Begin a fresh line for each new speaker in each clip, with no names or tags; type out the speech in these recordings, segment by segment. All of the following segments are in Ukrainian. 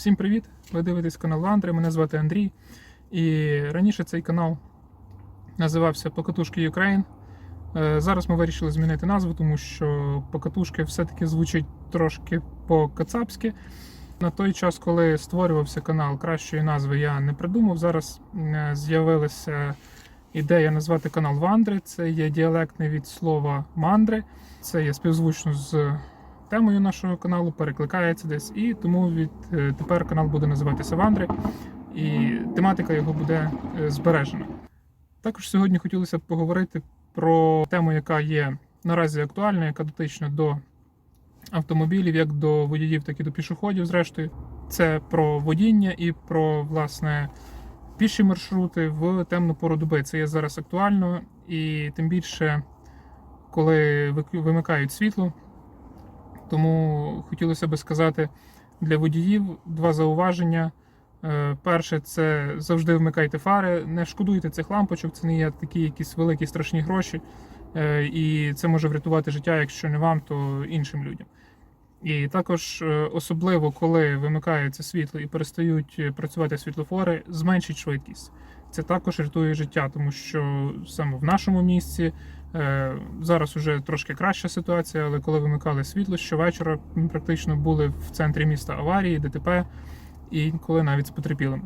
Всім привіт! Ви дивитесь канал Вандри, мене звати Андрій. І раніше цей канал називався Покатушки Ukraine. Е, Зараз ми вирішили змінити назву, тому що покатушки все-таки звучить трошки по-кацапськи. На той час, коли створювався канал, кращої назви я не придумав. Зараз е, з'явилася ідея назвати канал Вандри. Це є діалектний від слова мандри. Це є співзвучно з темою нашого каналу, перекликається десь. І тому від е, тепер канал буде називатися Вандри, і тематика його буде е, збережена. Також сьогодні хотілося б поговорити про тему, яка є наразі актуальна, яка дотична до автомобілів, як до водіїв, так і до пішоходів. Зрештою, це про водіння і про власне піші маршрути в темну пору доби. Це є зараз актуально, і тим більше, коли вимикають світло. Тому хотілося би сказати для водіїв два зауваження. Е, Перше, це завжди вмикайте фари, не шкодуйте цих лампочок, це не є такі якісь великі страшні гроші. Е, І це може врятувати життя, якщо не вам, то іншим людям. І також, е, особливо коли вимикається світло і перестають е, працювати світлофори, зменшить швидкість. Це також рятує життя, тому що саме в нашому місці е, зараз уже трошки краща ситуація, але коли вимикали світло, щовечора ми практично були в центрі міста аварії, ДТП і інколи навіть з потерпілими.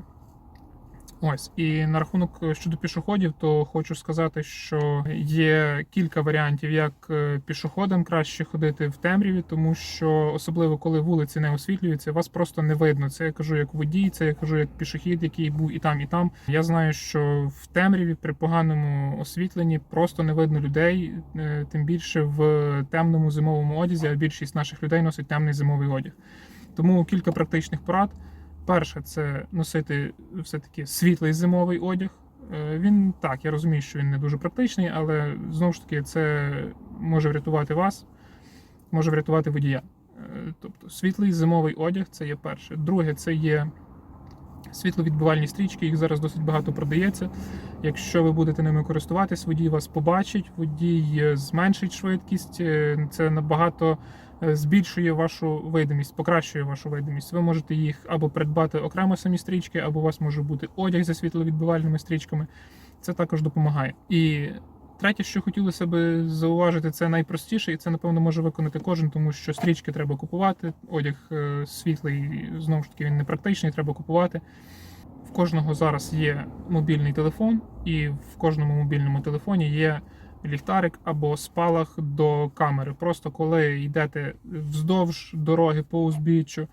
Ось і на рахунок е, щодо пішоходів, то хочу сказати, що є кілька варіантів, як е, пішоходам краще ходити в темряві, тому що особливо коли вулиці не освітлюються, вас просто не видно. Це я кажу як водій, це я кажу як пішохід, який був і там, і там. Я знаю, що в темряві при поганому освітленні просто не видно людей, е, тим більше в темному зимовому одязі. А більшість наших людей носить темний зимовий одяг. Тому кілька практичних порад. Перше, це носити все-таки світлий зимовий одяг. Е, Він так, я розумію, що він не дуже практичний, але знову ж таки це може врятувати вас, може врятувати водія. Е, Тобто світлий зимовий одяг це є перше. Друге, це є світловідбивальні стрічки, їх зараз досить багато продається. Якщо ви будете ними користуватись, водій вас побачить, водій е, зменшить швидкість. Е, Це набагато е, збільшує вашу видимість, покращує вашу видимість. Ви можете їх або придбати окремо самі стрічки, або у вас може бути одяг зі світловідбивальними стрічками. Це також допомагає. І третє, що хотілося би зауважити, це найпростіше, і це напевно може виконати кожен, тому що стрічки треба купувати. Одяг е, світлий, знову ж таки, він не практичний, треба купувати. В кожного зараз є мобільний телефон, і в кожному мобільному телефоні є ліхтарик або спалах до камери. Просто коли йдете вздовж дороги по узбіччю,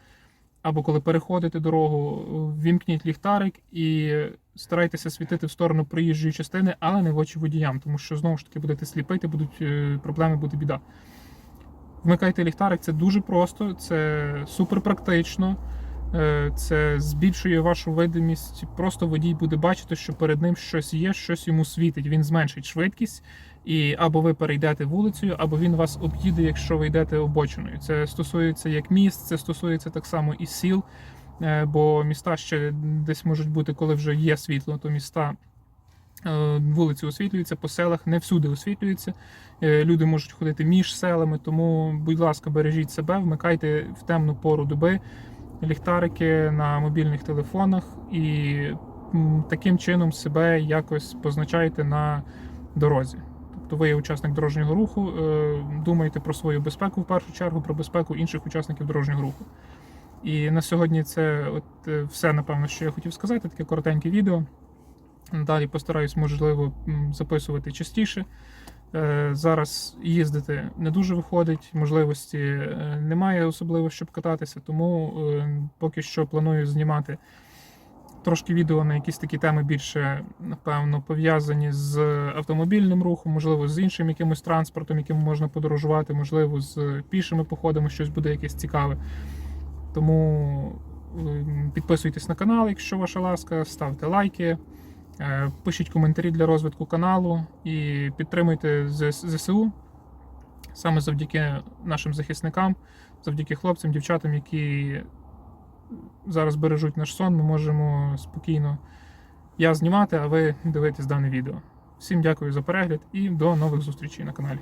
або коли переходите дорогу, вімкніть ліхтарик і старайтеся світити в сторону проїжджої частини, але не в очі водіям, тому що знову ж таки будете сліпити, будуть е, проблеми, буде біда. Вмикайте ліхтарик, це дуже просто, це супер практично. Е, Це збільшує вашу видимість. Просто водій буде бачити, що перед ним щось є, щось йому світить. Він зменшить швидкість, і або ви перейдете вулицею, або він вас об'їде, якщо ви йдете обочиною. Це стосується як міст, це стосується так само і сіл. Е, Бо міста ще десь можуть бути, коли вже є світло, то міста. е, Вулиці освітлюються, по селах не всюди освітлюються. Люди можуть ходити між селами, тому, будь ласка, бережіть себе, вмикайте в темну пору доби ліхтарики на мобільних телефонах і таким чином себе якось позначаєте на дорозі. Тобто ви є учасник дорожнього руху, е, думаєте про свою безпеку в першу чергу, про безпеку інших учасників дорожнього руху. І на сьогодні це от е, все, напевно, що я хотів сказати, таке коротеньке відео. Далі постараюсь, можливо, записувати частіше. Е, Зараз їздити не дуже виходить, можливості е, немає особливо, щоб кататися, тому е, поки що планую знімати трошки відео на якісь такі теми більше, напевно, пов'язані з автомобільним рухом, можливо, з іншим якимось транспортом, яким можна подорожувати, можливо, з пішими походами щось буде якесь цікаве. Тому підписуйтесь на канал, якщо ваша ласка, ставте лайки. Е, Пишіть коментарі для розвитку каналу і підтримуйте ЗСУ саме завдяки нашим захисникам, завдяки хлопцям, дівчатам, які зараз бережуть наш сон. Ми можемо спокійно я знімати, а ви дивитесь дане відео. Всім дякую за перегляд і до нових зустрічей на каналі.